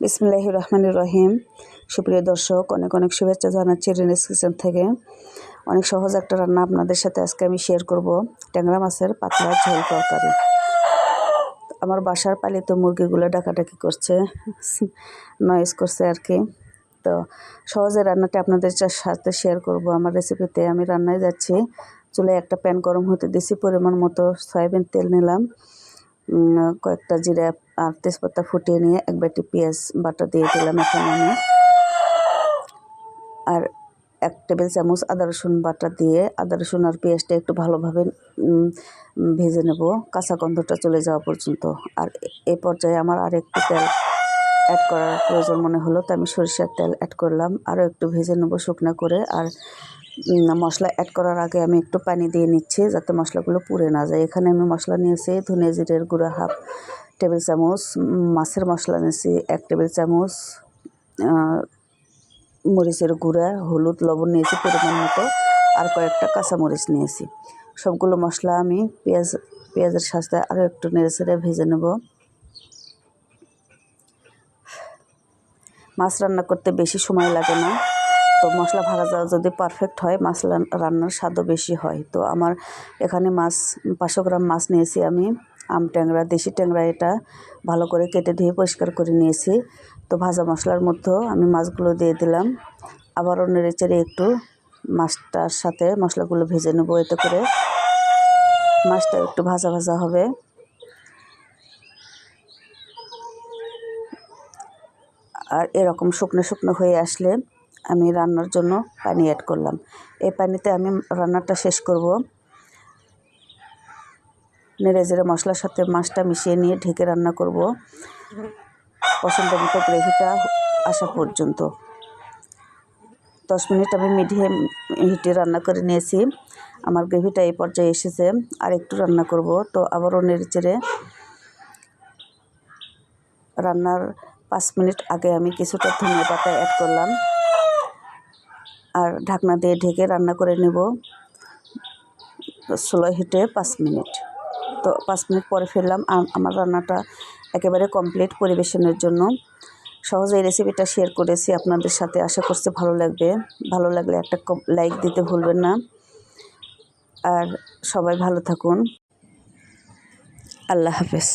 বিসমিল্লাহ রহমানুর রহিম। সুপ্রিয় দর্শক, অনেক অনেক শুভেচ্ছা জানাচ্ছি রেনেস কিচেন থেকে। অনেক সহজ একটা রান্না আপনাদের সাথে আজকে আমি শেয়ার করব। ট্যাংরা মাছের পাতলা ঝোল তরকারি। আমার বাসার পালিত মুরগিগুলো ডাকাডাকি করছে নয়েজ করছে আর কি। তো সহজে রান্নাটা আপনাদের সাথে শেয়ার করব। আমার রেসিপিতে আমি রান্নায় যাচ্ছি। চুলায় একটা প্যান গরম হতে দিছি, পরিমাণ মতো সয়াবিন তেল নিলাম। কয়েকটা জিরা আর তেজপাতা ফুটিয়ে নিয়ে এক বাটি পেঁয়াজ বাটা দিয়ে দিলাম এখন আমি। আর এক টেবিল চামচ আদা রসুন বাটা দিয়ে আদা রসুন আর পেঁয়াজটা একটু ভালোভাবে ভেজে নেব। কাঁচা গন্ধটা চলে যাওয়া পর্যন্ত। আর এই পর্যায়ে আমার আর একটু তেল অ্যাড করার প্রয়োজন মনে হলো তো আমি সরিষার তেল অ্যাড করলাম। আরও একটু ভেজে নেব শুকনো করে। আর মশলা অ্যাড করার আগে আমি একটু পানি দিয়ে নিচ্ছি যাতে মশলাগুলো পুড়ে না যায়। এখানে আমি মশলা নিয়েছি ধনে জিরের গুঁড়া হাফ টেবিল চামচ মাছের মশলা নিয়েছি এক টেবিল চামচ মরিচের গুঁড়া, হলুদ, লবণ নিয়েছি পরিমাণ মতো, আর কয়েকটা কাঁচামরিচ নিয়েছি। সবগুলো মশলা আমি পেঁয়াজ, পেঁয়াজের সাথে আরও একটু নেড়ে চেড়ে ভেজে নেব। মাছ রান্না করতে বেশি সময় লাগে না। তো মশলা ভাজা যদি পারফেক্ট হয় মাছ রান্নার স্বাদও বেশি হয়। তো আমার এখানে মাছ, পাঁচশো গ্রাম মাছ নিয়েছি আমি, আম ট্যাংরা, দেশি ট্যাংরা এটা ভালো করে কেটে ধুয়ে পরিষ্কার করে নিয়েছি। তো ভাজা মশলার মধ্যেও আমি মাছগুলো দিয়ে দিলাম। আবারও নেড়ে চেড়ে একটু মাছটার সাথে মশলাগুলো ভেজে নেব এতে করে। মাছটা একটু ভাজা ভাজা হবে। আর এরকম শুকনো শুকনো হয়ে আসলে আমি রান্নার জন্য পানি অ্যাড করলাম। এই পানিতে আমি রান্নাটা শেষ করব। নেড়ে জেড়ে মশলার সাথে মাছটা মিশিয়ে নিয়ে ঢেকে রান্না করব। পছন্দ মতো গ্রেভিটা আসা পর্যন্ত। দশ মিনিট আমি মিডিয়াম হিটে রান্না করে নিয়েছি। আমার গ্রেভিটা এই পর্যায়ে এসেছে। আর একটু রান্না করব। তো আবারও নেড়ে চেড়ে রান্নার পাঁচ মিনিট আগে আমি কিছুটা ধনিয়া পাতা অ্যাড করলাম। আর ঢাকনা দিয়ে ঢেকে রান্না করে নেব স্লো হিটে পাঁচ মিনিট। তো পাঁচ মিনিট পরে ফিরলাম আমার রান্নাটা একেবারে কমপ্লিট পরিবেশনের জন্য। সহজে এই রেসিপিটা শেয়ার করেছি আপনাদের সাথে, আশা করছি ভালো লাগবে। ভালো লাগলে একটা লাইক দিতে ভুলবেন না। আর সবাই ভালো থাকুন। আল্লাহ হাফেজ।